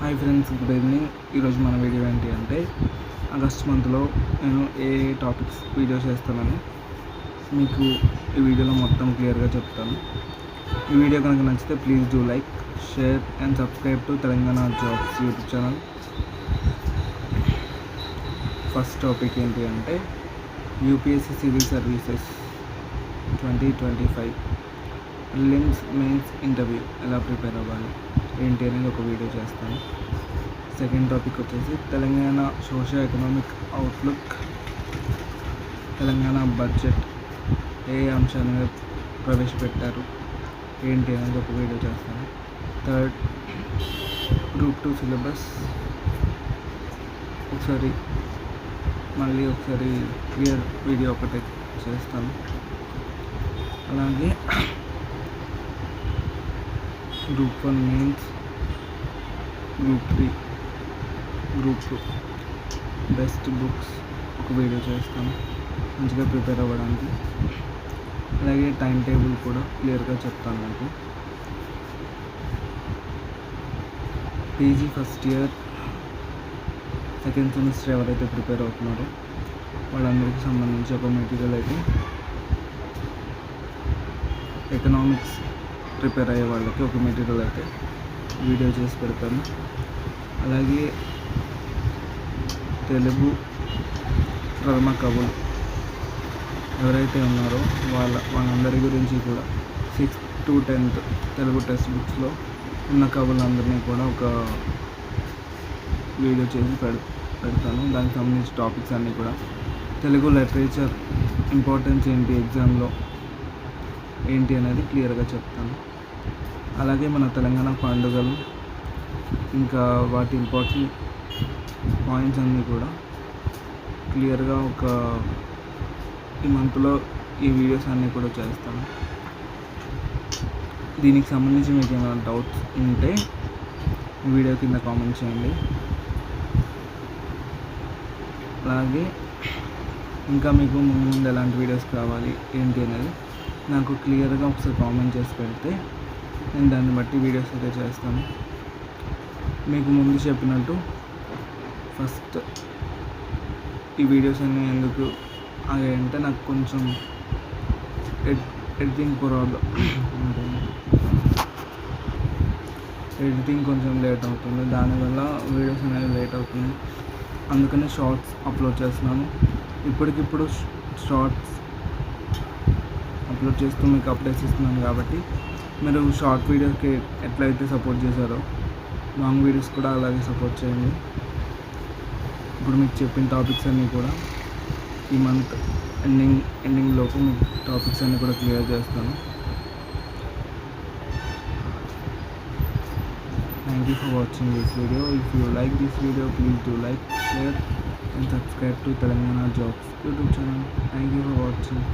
Hi friends good evening ఈరోజు మన video ఏంటి అంటే ఆగస్ట్ మంత్లో నేను ఏ టాపిక్స్ వీడియో చేస్తానని మీకు ఈ వీడియోలో మొత్తం క్లియర్గా చెప్తాను. ఈ వీడియో కనుక నచ్చితే please do like share and subscribe to Telangana jobs YouTube channel first topic ఏంటి అంటే UPSC civil services twenty twenty five prelims mains interview ఎలా ప్రిపేర్ అవ్వాలి? ఏంటి అనేది ఒక వీడియో చేస్తాను. సెకండ్ టాపిక్ వచ్చేసి Telangana social economic outlook Telangana budget ఏ అంశాన్ని ప్రవేశపెట్టారు? ఏంటి అనేది ఒక వీడియో చేస్తాను. థర్డ్ గ్రూప్ టూ సిలబస్ ఒకసారి మళ్ళీ ఒకసారి క్లియర్ వీడియో ఒకటి చేస్తాను. అలాగే group one means group three. Group best books ఒక వీడియో చేస్తాను. మంచిగా ప్రిపేర్ అవ్వడానికి. అలాగే టైం టేబుల్ కూడా క్లియర్గా చెప్తాను నాకు PG first year second semester ఎవరైతే ప్రిపేర్ అవుతున్నారో వాళ్ళందరికీ సంబంధించి ఒక మెటీరియల్ అయితే ఎకనామిక్స్ ప్రిపేర్ అయ్యే వాళ్ళకి ఒక మెటీరియల్ అయితే వీడియో చేసి పెడతాను. అలాగే తెలుగు ప్రథమ కవులు ఎవరైతే ఉన్నారో వాళ్ళ వాళ్ళందరి గురించి కూడా sixth to tenth Telugu text బుక్స్లో ఉన్న కవులందరినీ కూడా ఒక వీడియో చేసి పెడ పెడతాను. దానికి సంబంధించిన టాపిక్స్ అన్నీ కూడా. తెలుగు లిటరేచర్ ఇంపార్టెన్స్ ఏంటి ఎగ్జామ్లో? ఏంటి అనేది క్లియర్గా చెప్తాను. అలాగే మన తెలంగాణ పండుగలు ఇంకా వాటి ఇంపార్టెంట్ పాయింట్స్ అన్నీ కూడా క్లియర్గా ఒక ఈ మంత్లో ఈ వీడియోస్ అన్నీ కూడా చేస్తాను దీనికి సంబంధించి మీకు ఏమైనా డౌట్స్ ఉంటే వీడియో కింద కామెంట్ చేయండి. అలాగే ఇంకా మీకు ముందు ముందు ఎలాంటి వీడియోస్ కావాలి ఏంటి అనేది నాకు క్లియర్గా ఒకసారి కామెంట్ చేసి పెడితే నేను దాన్ని బట్టి వీడియోస్ అయితే చేస్తాను. మీకు ముందు చెప్పినట్టు ఫస్ట్ ఈ వీడియోస్ అన్నీ ఎందుకు అవి అంటే నాకు కొంచెం ఎడిటింగ్ ప్రాబ్లం ఎడిటింగ్ కొంచెం లేట్ అవుతుంది. దానివల్ల వీడియోస్ అనేవి లేట్ అవుతుంది. అందుకనే షార్ట్స్ అప్లోడ్ చేస్తున్నాను. ఇప్పటికిప్పుడు షార్ట్స్ అప్లోడ్ చేస్తూ మీకు అప్డేట్స్ ఇస్తున్నాను కాబట్టి మీరు షార్ట్ వీడియోకి ఎట్లయితే సపోర్ట్ చేశారో లాంగ్ వీడియోస్ కూడా అలాగే సపోర్ట్ చేయండి. ఇప్పుడు మీకు చెప్పిన టాపిక్స్ అన్నీ కూడా ఈ మంత్ ఎండింగ్ ఎండింగ్ లోపు మీకు టాపిక్స్ అన్నీ కూడా క్లియర్ చేస్తాను. Thank you for watching this video if you like this video please do like share and subscribe to Telangana jobs YouTube channel thank you for watching